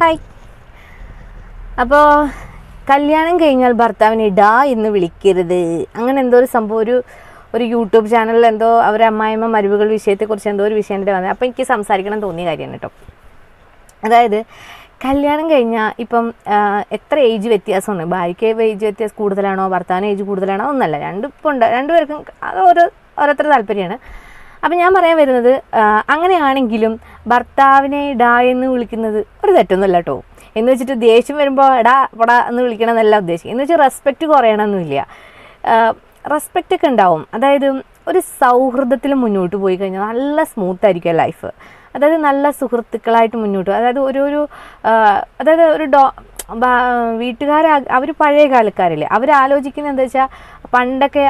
Hi. അപ്പോൾ കല്യാണം കഴിഞ്ഞാൽ ഭർത്താവിനെ ഇടാ എന്ന് വിളിക്കരുത്. അങ്ങനെ എന്തോ ഒരു സംഭവം ഒരു ഒരു യൂട്യൂബ് ചാനലിൽ എന്തോ അവരെ അമ്മായിമ്മ മരുവുകൾ വിഷയത്തെക്കുറിച്ച് എന്തോ ഒരു വിഷയം വന്നത്. അപ്പോൾ എനിക്ക് സംസാരിക്കണം തോന്നിയ കാര്യമാണ് കേട്ടോ. അതായത് കല്യാണം കഴിഞ്ഞാൽ ഇപ്പം എത്ര ഏജ് വ്യത്യാസമുണ്ട്? ഭാര്യയ്ക്ക് ഏജ് വ്യത്യാസം കൂടുതലാണോ? ഭർത്താവിന് ഏജ് കൂടുതലാണോ? ഒന്നല്ല. രണ്ടും ഉണ്ട്. രണ്ടുപേർക്കും അത് ഓരോ ഓരോരുത്തരുടെ താല്പര്യമാണ്. അപ്പം ഞാൻ പറയാൻ വരുന്നത് അങ്ങനെയാണെങ്കിലും ഭർത്താവിനെ ഡാ എന്ന് വിളിക്കുന്നത് ഒരു തെറ്റൊന്നുമല്ല കേട്ടോ. എന്ന് വെച്ചിട്ട് ദേഷ്യം വരുമ്പോൾ എടാ പടാ എന്ന് വിളിക്കണം എന്നല്ല ഉദ്ദേശിക്കുക. എന്ന് വെച്ചാൽ റെസ്പെക്റ്റ് കുറയണമെന്നില്ല റെസ്പെക്റ്റ് ഒക്കെ ഉണ്ടാവും. അതായത് ഒരു സൗഹൃദത്തിൽ മുന്നോട്ട് പോയി കഴിഞ്ഞാൽ നല്ല സ്മൂത്ത് ആയിരിക്കും ലൈഫ് അതായത് നല്ല സുഹൃത്തുക്കളായിട്ട് മുന്നോട്ട്. അതായത് ഒരു ഒരു അതായത് ഒരു ഡോ വീട്ടുകാർ അവർ പഴയ കാലക്കാരല്ലേ. അവർ ആലോചിക്കുന്നത് എന്താ വെച്ചാൽ പണ്ടൊക്കെ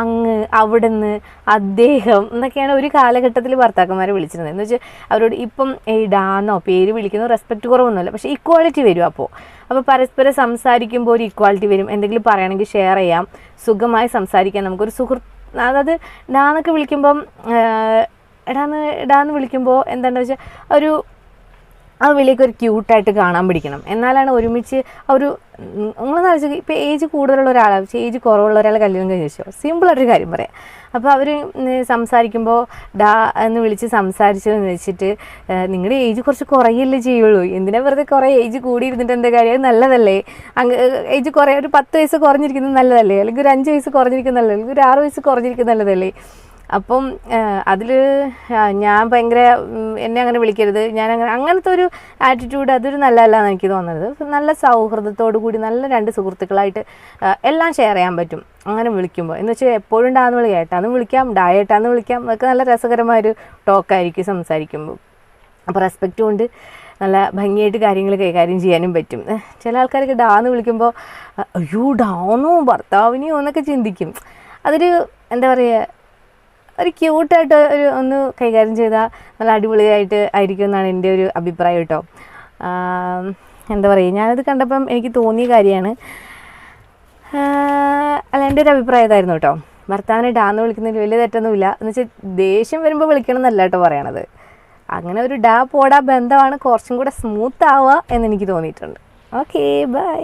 അങ്ങ് അവിടുന്ന് അദ്ദേഹം എന്നൊക്കെയാണ് ഒരു കാലഘട്ടത്തിൽ ഭർത്താക്കന്മാരെ വിളിച്ചിരുന്നത്. എന്ന് വെച്ചാൽ അവരോട് ഇപ്പം ഇടാന്നോ പേര് വിളിക്കുന്നോ റെസ്പെക്റ്റ് കുറവൊന്നുമില്ല. പക്ഷേ ഇക്വാളിറ്റി വരും അപ്പോൾ അപ്പോൾ പരസ്പരം സംസാരിക്കുമ്പോൾ ഒരു ഇക്വാളിറ്റി വരും. എന്തെങ്കിലും പറയുകയാണെങ്കിൽ ഷെയർ ചെയ്യാം. സുഖമായി സംസാരിക്കാം. നമുക്കൊരു സുഹൃത്ത് അതായത് ഡാന്നൊക്കെ വിളിക്കുമ്പം ഇടാന്ന് എടാന്ന് വിളിക്കുമ്പോൾ എന്താണെന്ന് വെച്ചാൽ ഒരു ആ വിളിയൊക്കെ ഒരു ക്യൂട്ടായിട്ട് കാണാൻ പിടിക്കണം. എന്നാലാണ് ഒരുമിച്ച് ഒരു നിങ്ങൾ വെച്ചാൽ ഇപ്പോൾ ഏജ് കൂടുതലുള്ള ഒരാളെ ഏജ് കുറവുള്ള ഒരാളെ കല്യാണം കഴിഞ്ഞ് വെച്ചോ സിമ്പിളായിട്ടൊരു കാര്യം പറയാം. അപ്പോൾ അവർ സംസാരിക്കുമ്പോൾ ഡാ എന്ന് വിളിച്ച് സംസാരിച്ചതെന്ന് വെച്ചിട്ട് നിങ്ങളുടെ ഏജ് കുറച്ച് കുറയല്ലേ ചെയ്യുള്ളൂ. എന്തിനാ വെറുതെ കുറേ ഏജ് കൂടിയിരുന്നിട്ട് എന്താ കാര്യം? നല്ലതല്ലേ. അങ്ങ് ഏജ് കുറേ ഒരു പത്ത് വയസ്സ് കുറഞ്ഞിരിക്കുന്നത് നല്ലതല്ലേ? അല്ലെങ്കിൽ ഒരു അഞ്ച് വയസ്സ് കുറഞ്ഞിരിക്കുന്നത് നല്ലതല്ലേ? അല്ലെങ്കിൽ ഒരു ആറ് വയസ്സ് കുറഞ്ഞിരിക്കുന്നത് നല്ലതല്ലേ? അപ്പം അതിൽ ഞാൻ ഭയങ്കര എന്നെ അങ്ങനെ വിളിക്കരുത്. ഞാൻ അങ്ങനെ അങ്ങനത്തെ ഒരു ആറ്റിറ്റ്യൂഡ് അതൊരു നല്ലതല്ല എന്ന് എനിക്ക് തോന്നുന്നത് നല്ല സൗഹൃദത്തോടു കൂടി നല്ല രണ്ട് സുഹൃത്തുക്കളായിട്ട് എല്ലാം ഷെയർ ചെയ്യാൻ പറ്റും. അങ്ങനെ വിളിക്കുമ്പോൾ എന്ന് വെച്ചാൽ എപ്പോഴും ഡാന്ന് വിളി ഏട്ടാന്ന് വിളിക്കാം ഡായേട്ടാന്ന് വിളിക്കാം. അതൊക്കെ നല്ല രസകരമായൊരു ടോക്കായിരിക്കും സംസാരിക്കുമ്പോൾ അപ്പോൾ റെസ്പെക്റ്റ് കൊണ്ട് നല്ല ഭംഗിയായിട്ട് കാര്യങ്ങൾ കൈകാര്യം ചെയ്യാനും പറ്റും. ചില ആൾക്കാരൊക്കെ ഡാന്ന് വിളിക്കുമ്പോൾ അയ്യോ ഡാന്നോ ഭർത്താവിനെയോ എന്നൊക്കെ ചിന്തിക്കും. അതൊരു എന്താ പറയുക ഒരു ക്യൂട്ടായിട്ട് ഒരു ഒന്ന് കൈകാര്യം ചെയ്താൽ നല്ല അടിപൊളിയായിട്ട് ആയിരിക്കും എന്നാണ് എന്റെ ഒരു അഭിപ്രായം കേട്ടോ. എന്താ പറയുക ഞാനത് കണ്ടപ്പം എനിക്ക് തോന്നിയ കാര്യമാണ്. അല്ല എന്റെ ഒരു അഭിപ്രായം ഇതായിരുന്നു കേട്ടോ. ഭർത്താവിനെ ഡാന്ന് വിളിക്കുന്നതിൽ വലിയ തെറ്റൊന്നുമില്ല. എന്ന് വെച്ചാൽ ദേഷ്യം വരുമ്പോൾ വിളിക്കണം എന്നല്ല കേട്ടോ പറയണത്. അങ്ങനെ ഒരു ഡാ പോടാ ബന്ധമാണ് കുറച്ചും കൂടെ സ്മൂത്ത് ആവുക എന്ന് എനിക്ക് തോന്നിയിട്ടുണ്ട്. Okay bye